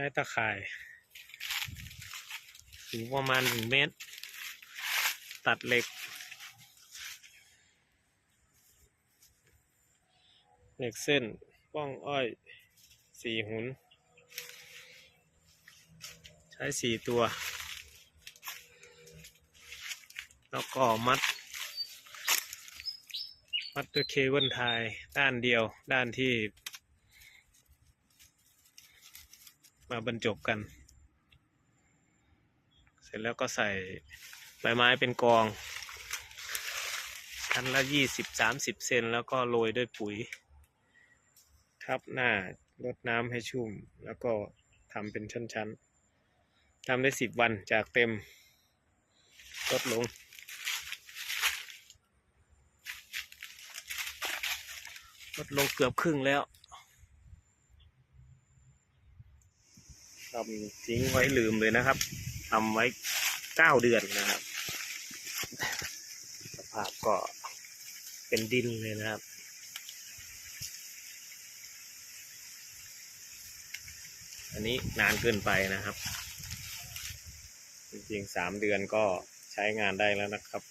ช้ตะข่ายสูงประมาณหนึ่งเมตร ตัดเหล็ก เหล็กเส้นป้องอ้อยสี่หุน ใช้สี่ตัว แล้วก็มัด มัดด้วยเคเบิลไทยด้านเดียวด้านที่ มาบรรจบกัน เสร็จแล้วก็ใส่ใบไม้เป็นกองชั้นละยี่สิบสามสิบเซนแล้วก็โรยด้วยปุ๋ย ทับหน้ารดน้ำให้ชุ่ม แล้วก็ทำเป็นชั้นๆทำได้สิบวันจากเต็มลดลง ลดลงเกือบครึ่งแล้ว ทำทิ้งไว้ลืมเลยนะครับทำไว้เก้าเดือนนะครับ สภาพก็เป็นดินเลยนะครับอันนี้นานเกินไปนะครับ จริงๆสามเดือนก็ใช้งานได้แล้วนะครับ